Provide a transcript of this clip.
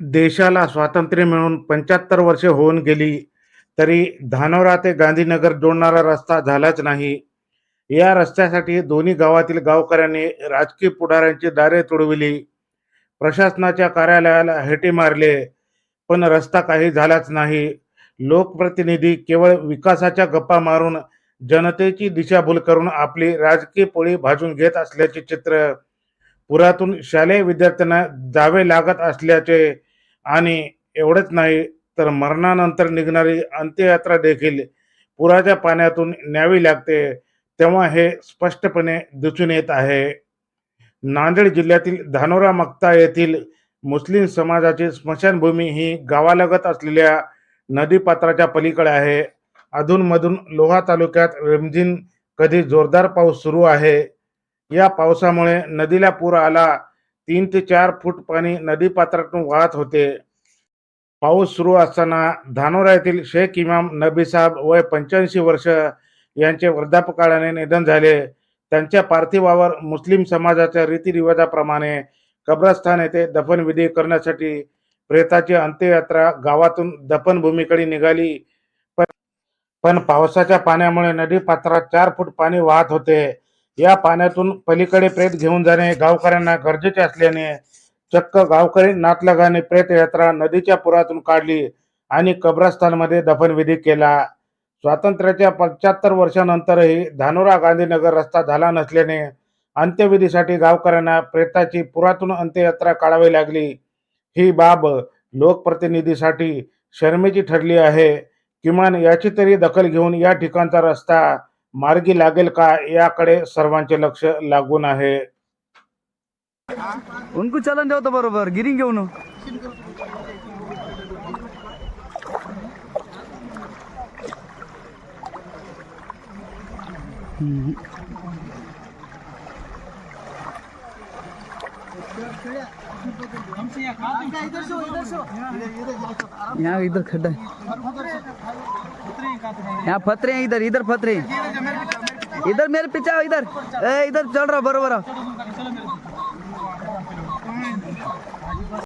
देशाला स्वातंत्र्य मिळून पंच्याहत्तर वर्षे होऊन गेली तरी धानोरा ते गांधीनगर जोडणारा रस्ता झालाच नाही. या रस्त्यासाठी दोन्ही गावातील गावकऱ्यांनी राजकीय पुढाऱ्यांची दारे तुडविली. प्रशासनाच्या कार्यालयाला हेटे मारले पण रस्ता काही झालाच नाही. लोकप्रतिनिधी केवळ विकासाच्या गप्पा मारून जनतेची दिशाभूल करून आपली राजकीय पोळी भाजून घेत असल्याचे चित्र पुरातून शालेय विद्यार्थ्यांना जावे लागत असल्याचे आणि एवढेच नाही तर मरणानंतर निघणारी अंत्ययात्रा देखील पुराच्या पाण्यातून न्यावी लागते तेव्हा हे स्पष्टपणे दिसून येत आहे. नांदेड जिल्ह्यातील धानोरा मक्ता येथील मुस्लिम समाजाची स्मशानभूमी ही गावालगत असलेल्या नदीपात्राच्या पलीकडे आहे. अधूनमधून लोहा तालुक्यात रिमझिम कधी जोरदार पाऊस सुरू आहे. या पावसामुळे नदीला पूर आला तीन ते चार फूट पाणी नदीपात्रातून वाहत होते. पाऊस सुरू असताना धानोरा येथील शेख इमाम नबी साहेब वय पंच्याऐंशी वर्ष यांचे वृद्धापकाळाने निधन झाले. त्यांच्या पार्थिवावर मुस्लिम समाजाच्या रीतिरिवाजाप्रमाणे कब्रस्थान येथे दफनविधी करण्यासाठी प्रेताची अंत्ययात्रा गावातून दफनभूमीकडे निघाली. पण पण पावसाच्या पाण्यामुळे नदी पात्रात चार फूट पाणी वाहत होते. या पाण्यातून पलीकडे प्रेत घेऊन जाणे गावकऱ्यांना गरजेचे असल्याने चक्क गावकरी नातलगाने प्रेत यात्रा नदीच्या पुरातून काढली आणि कब्रस्थानमध्ये दफनविधी केला. स्वातंत्र्याच्या पंच्याहत्तर वर्षानंतरही धानोरा गांधीनगर रस्ता झाला नसल्याने अंत्यविधीसाठी गावकऱ्यांना प्रेताची पुरातून अंत्ययात्रा काढावी लागली. ही बाब लोकप्रतिनिधीसाठी शर्मेची ठरली आहे. किमान याची तरी दखल घेऊन या ठिकाणचा रस्ता मार्गी लागेल का याकडे सर्वांचे लक्ष लागून आहे. उनको चलन देव बरोबर गिरिंग घेऊन. यहाँ इधर खड्डा यहाँ फतरे हैं इधर इधर फतरे इधर मेरे पीछे इधर। ए, इधर चल रहा बरोबर बरो